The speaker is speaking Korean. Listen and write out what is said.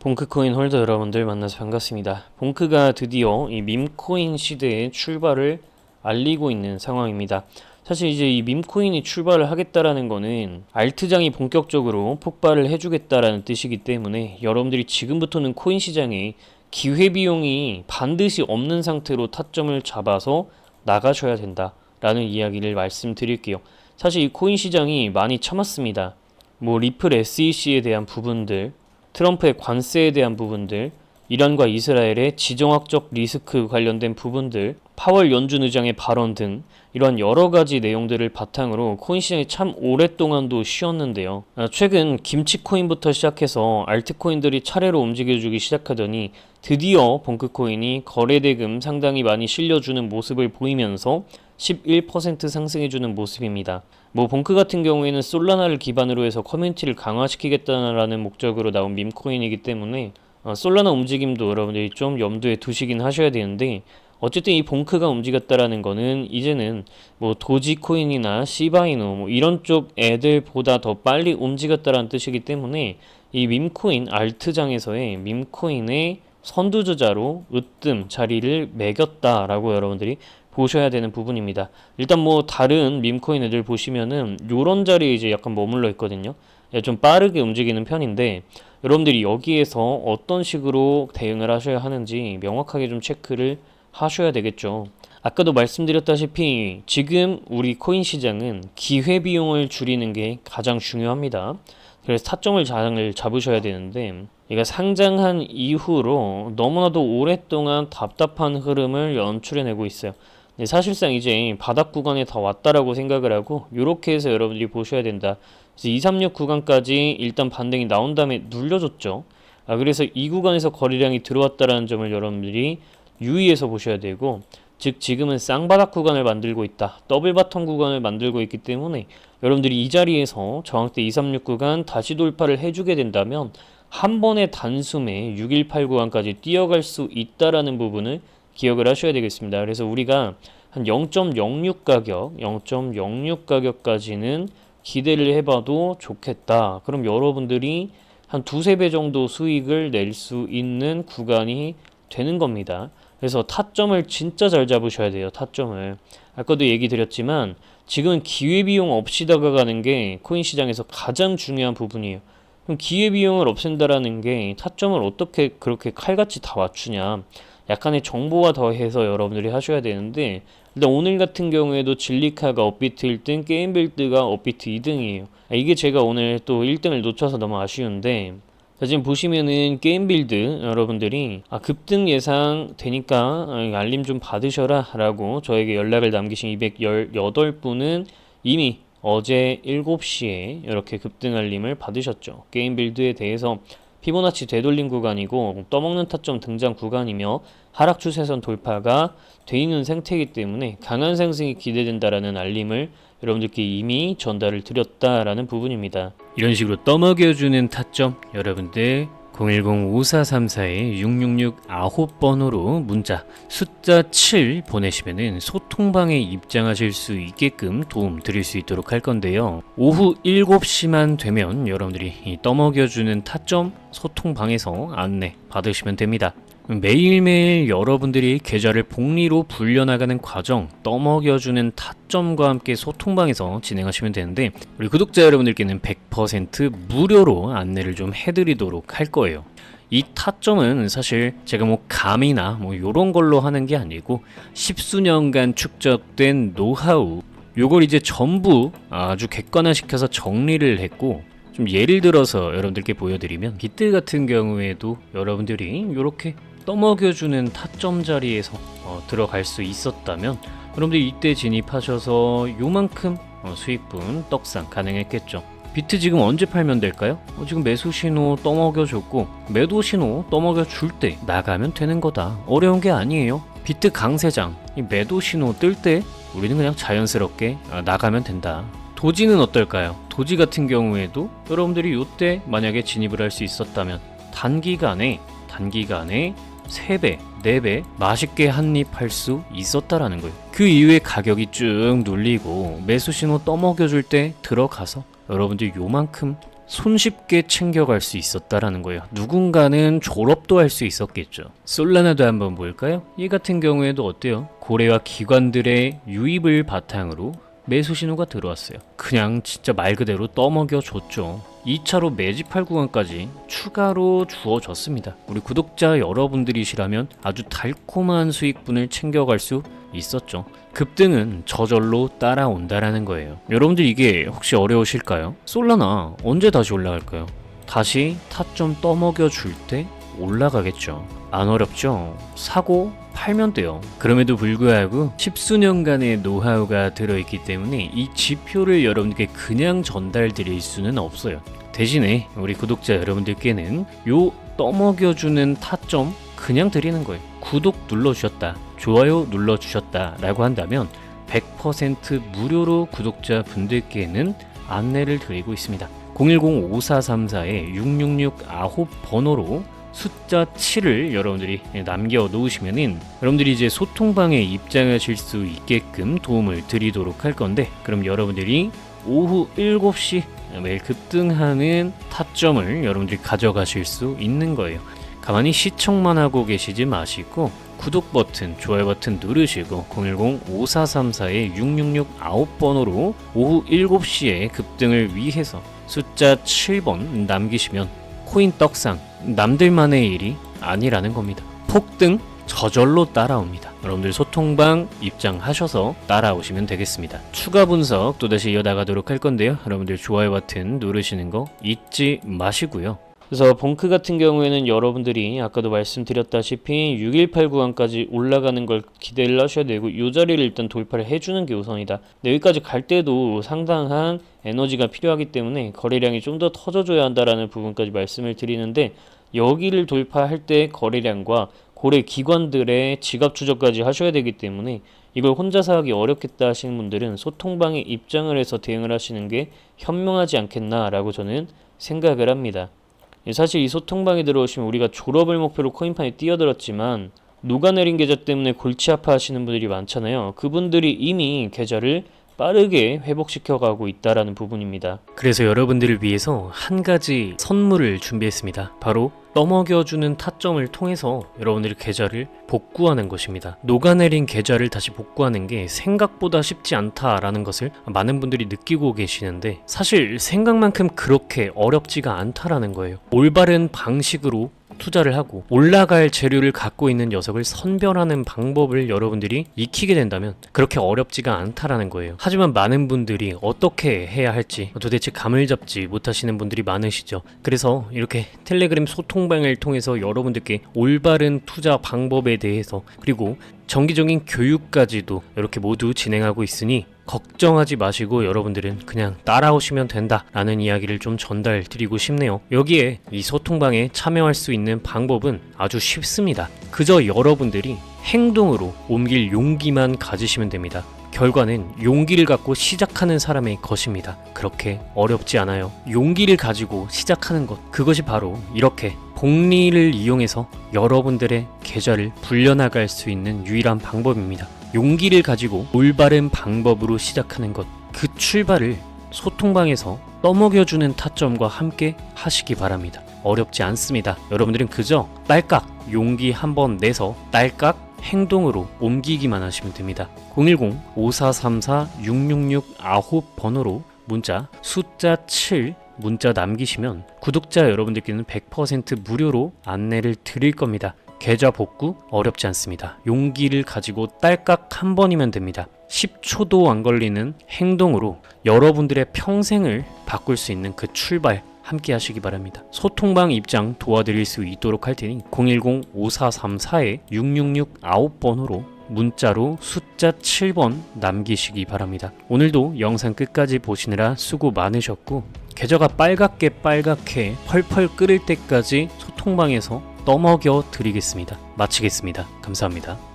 봉크코인 홀더 여러분들 만나서 반갑습니다. 봉크가 드디어 이 밈코인 시대의 출발을 알리고 있는 상황입니다. 사실 이제 이 밈코인이 출발을 하겠다라는 거는 알트장이 본격적으로 폭발을 해주겠다라는 뜻이기 때문에 여러분들이 지금부터는 코인 시장에 기회비용이 반드시 없는 상태로 타점을 잡아서 나가셔야 된다라는 이야기를 말씀드릴게요. 사실 이 코인 시장이 많이 참았습니다. 뭐 리플 SEC에 대한 부분들, 트럼프의 관세에 대한 부분들, 이란과 이스라엘의 지정학적 리스크 관련된 부분들, 파월 연준 의장의 발언 등 이러한 여러 가지 내용들을 바탕으로 코인 시장이 참 오랫동안도 쉬었는데요. 아, 최근 김치 코인부터 시작해서 알트코인들이 차례로 움직여주기 시작하더니 드디어 봉크코인이 거래대금 상당히 많이 실려주는 모습을 보이면서 11% 상승해주는 모습입니다. 뭐 봉크 같은 경우에는 솔라나를 기반으로 해서 커뮤니티를 강화시키겠다라는 목적으로 나온 밈코인이기 때문에 어, 솔라나 움직임도 여러분들이 좀 염두에 두시긴 하셔야 되는데 어쨌든 이 봉크가 움직였다라는 거는 이제는 뭐 도지코인이나 시바이노 뭐 이런 쪽 애들보다 더 빨리 움직였다라는 뜻이기 때문에 이 밈코인 알트장에서의 밈코인의 선두주자로 으뜸 자리를 매겼다라고 여러분들이 보셔야 되는 부분입니다. 일단 뭐 다른 밈코인 애들 보시면은 요런 자리에 이제 약간 머물러 있거든요. 예, 좀 빠르게 움직이는 편인데 여러분들이 여기에서 어떤 식으로 대응을 하셔야 하는지 명확하게 좀 체크를 하셔야 되겠죠. 아까도 말씀드렸다시피 지금 우리 코인 시장은 기회 비용을 줄이는 게 가장 중요합니다. 그래서 타점을 잘 잡으셔야 되는데 얘가 상장한 이후로 너무나도 오랫동안 답답한 흐름을 연출해내고 있어요. 근데 사실상 이제 바닥 구간에 다 왔다라고 생각을 하고 이렇게 해서 여러분들이 보셔야 된다. 그래서 236 구간까지 일단 반등이 나온 다음에 눌려줬죠. 아, 그래서 이 구간에서 거래량이 들어왔다라는 점을 여러분들이 유의해서 보셔야 되고 즉 지금은 쌍바닥 구간을 만들고 있다. 더블 바텀 구간을 만들고 있기 때문에 여러분들이 이 자리에서 저항대 236 구간 다시 돌파를 해주게 된다면 한 번의 단숨에 6189 구간까지 뛰어갈 수 있다라는 부분을 기억을 하셔야 되겠습니다. 그래서 우리가 한 0.06 가격, 0.06 가격까지는 기대를 해봐도 좋겠다. 그럼 여러분들이 한 두세 배 정도 수익을 낼 수 있는 구간이 되는 겁니다. 그래서 타점을 진짜 잘 잡으셔야 돼요. 타점을. 아까도 얘기 드렸지만 지금 기회비용 없이 다가가는 게 코인 시장에서 가장 중요한 부분이에요. 그럼 기회비용을 없앤다라는 게 타점을 어떻게 그렇게 칼같이 다 맞추냐. 약간의 정보가 더해서 여러분들이 하셔야 되는데 일단 오늘 같은 경우에도 진리카가 업비트 1등, 게임빌드가 업비트 2등이에요. 이게 제가 오늘 또 1등을 놓쳐서 너무 아쉬운데 자, 지금 보시면은 게임 빌드 여러분들이 아, 급등 예상 되니까 아, 알림 좀 받으셔라 라고 저에게 연락을 남기신 218분은 이미 어제 7시에 이렇게 급등 알림을 받으셨죠. 게임 빌드에 대해서 피보나치 되돌림 구간이고 떠먹는 타점 등장 구간이며 하락 추세선 돌파가 돼 있는 상태이기 때문에 강한 상승이 기대된다라는 알림을 여러분들께 이미 전달을 드렸다라는 부분입니다. 이런 식으로 떠먹여주는 타점 여러분들 010-5434-6666 9번으로 문자 숫자 7 보내시면은 소통방에 입장하실 수 있게끔 도움 드릴 수 있도록 할 건데요. 오후 7시만 되면 여러분들이 이 떠먹여주는 타점 소통방에서 안내 받으시면 됩니다. 매일매일 여러분들이 계좌를 복리로 불려나가는 과정 떠먹여주는 타점과 함께 소통방에서 진행하시면 되는데 우리 구독자 여러분들께는 100% 무료로 안내를 좀 해드리도록 할 거예요. 이 타점은 사실 제가 뭐 감이나 뭐 요런 걸로 하는 게 아니고 십수년간 축적된 노하우 요걸 이제 전부 아주 객관화시켜서 정리를 했고 좀 예를 들어서 여러분들께 보여드리면 비트 같은 경우에도 여러분들이 이렇게 떠먹여주는 타점 자리에서 어, 들어갈 수 있었다면 여러분들 이때 진입하셔서 요만큼 어, 수익분 떡상 가능했겠죠. 비트 지금 언제 팔면 될까요? 어, 지금 매수 신호 떠먹여줬고 매도 신호 떠먹여줄 때 나가면 되는 거다. 어려운 게 아니에요. 비트 강세장 이 매도 신호 뜰 때 우리는 그냥 자연스럽게 아, 나가면 된다. 도지는 어떨까요? 도지 같은 경우에도 여러분들이 이때 만약에 진입을 할 수 있었다면 단기간에 단기간에 3배, 4배 맛있게 한입 할 수 있었다라는 거예요. 그 이후에 가격이 쭉 눌리고 매수 신호 떠먹여줄 때 들어가서 여러분들 요만큼 손쉽게 챙겨갈 수 있었다라는 거예요. 누군가는 졸업도 할 수 있었겠죠. 솔라나도 한번 볼까요? 이 같은 경우에도 어때요? 고래와 기관들의 유입을 바탕으로 매수 신호가 들어왔어요. 그냥 진짜 말 그대로 떠먹여 줬죠. 2차로 매집할 구간까지 추가로 주어졌습니다. 우리 구독자 여러분들이시라면 아주 달콤한 수익분을 챙겨갈 수 있었죠. 급등은 저절로 따라온다라는 거예요. 여러분들 이게 혹시 어려우실까요? 솔라나 언제 다시 올라갈까요? 다시 타점 떠먹여 줄 때 올라가겠죠. 안 어렵죠? 사고 팔면 돼요. 그럼에도 불구하고 십수년간의 노하우가 들어있기 때문에 이 지표를 여러분께 그냥 전달 드릴 수는 없어요. 대신에 우리 구독자 여러분들께는 요 떠먹여주는 타점 그냥 드리는 거예요. 구독 눌러주셨다, 좋아요 눌러주셨다 라고 한다면 100% 무료로 구독자 분들께는 안내를 드리고 있습니다. 010-5434-6669 번호로 숫자 7을 여러분들이 남겨 놓으시면은 여러분들이 이제 소통방에 입장하실 수 있게끔 도움을 드리도록 할 건데 그럼 여러분들이 오후 7시 매일 급등하는 타점을 여러분들이 가져가실 수 있는 거예요. 가만히 시청만 하고 계시지 마시고 구독 버튼, 좋아요 버튼 누르시고 010-5434-6669 번호로 오후 7시에 급등을 위해서 숫자 7번 남기시면 코인 떡상 남들만의 일이 아니라는 겁니다. 폭등 저절로 따라옵니다. 여러분들 소통방 입장하셔서 따라오시면 되겠습니다. 추가 분석 또다시 이어나가도록 할 건데요. 여러분들 좋아요 버튼 누르시는 거 잊지 마시고요. 그래서 봉크 같은 경우에는 여러분들이 아까도 말씀드렸다시피 6189 구간까지 올라가는 걸 기대를 하셔야 되고 이 자리를 일단 돌파를 해주는 게 우선이다. 여기까지 갈 때도 상당한 에너지가 필요하기 때문에 거래량이 좀 더 터져줘야 한다라는 부분까지 말씀을 드리는데 여기를 돌파할 때 거래량과 고래 기관들의 지갑 추적까지 하셔야 되기 때문에 이걸 혼자서 하기 어렵겠다 하시는 분들은 소통방에 입장을 해서 대응을 하시는 게 현명하지 않겠나라고 저는 생각을 합니다. 예, 사실 이 소통방에 들어오시면 우리가 졸업을 목표로 코인판에 뛰어들었지만 녹아내린 계좌 때문에 골치 아파하시는 분들이 많잖아요. 그분들이 이미 계좌를 빠르게 회복시켜가고 있다라는 부분입니다. 그래서 여러분들을 위해서 한 가지 선물을 준비했습니다. 바로 떠먹여주는 타점을 통해서 여러분들의 계좌를 복구하는 것입니다. 녹아내린 계좌를 다시 복구하는 게 생각보다 쉽지 않다라는 것을 많은 분들이 느끼고 계시는데 사실 생각만큼 그렇게 어렵지가 않다라는 거예요. 올바른 방식으로 투자를 하고 올라갈 재료를 갖고 있는 녀석을 선별하는 방법을 여러분들이 익히게 된다면 그렇게 어렵지가 않다라는 거예요. 하지만 많은 분들이 어떻게 해야 할지 도대체 감을 잡지 못하시는 분들이 많으시죠. 그래서 이렇게 텔레그램 소통방을 통해서 여러분들께 올바른 투자 방법에 대해서 그리고 정기적인 교육까지도 이렇게 모두 진행하고 있으니 걱정하지 마시고 여러분들은 그냥 따라오시면 된다라는 이야기를 좀 전달 드리고 싶네요. 여기에 이 소통방에 참여할 수 있는 방법은 아주 쉽습니다. 그저 여러분들이 행동으로 옮길 용기만 가지시면 됩니다. 결과는 용기를 갖고 시작하는 사람의 것입니다. 그렇게 어렵지 않아요. 용기를 가지고 시작하는 것, 그것이 바로 이렇게 복리를 이용해서 여러분들의 계좌를 불려나갈 수 있는 유일한 방법입니다. 용기를 가지고 올바른 방법으로 시작하는 것, 그 출발을 소통방에서 떠먹여주는 타점과 함께 하시기 바랍니다. 어렵지 않습니다. 여러분들은 그저 딸깍 용기 한번 내서 딸깍 행동으로 옮기기만 하시면 됩니다. 010-5434-6669번호로 문자 숫자 7 문자 남기시면 구독자 여러분들께는 100% 무료로 안내를 드릴 겁니다. 계좌 복구 어렵지 않습니다. 용기를 가지고 딸깍 한 번이면 됩니다. 10초도 안 걸리는 행동으로 여러분들의 평생을 바꿀 수 있는 그 출발 함께 하시기 바랍니다. 소통방 입장 도와드릴 수 있도록 할 테니 010-5434-6669번호로 문자로 숫자 7번 남기시기 바랍니다. 오늘도 영상 끝까지 보시느라 수고 많으셨고 계좌가 빨갛게 빨갛게 펄펄 끓을 때까지 소통방에서 떠먹여 드리겠습니다. 마치겠습니다. 감사합니다.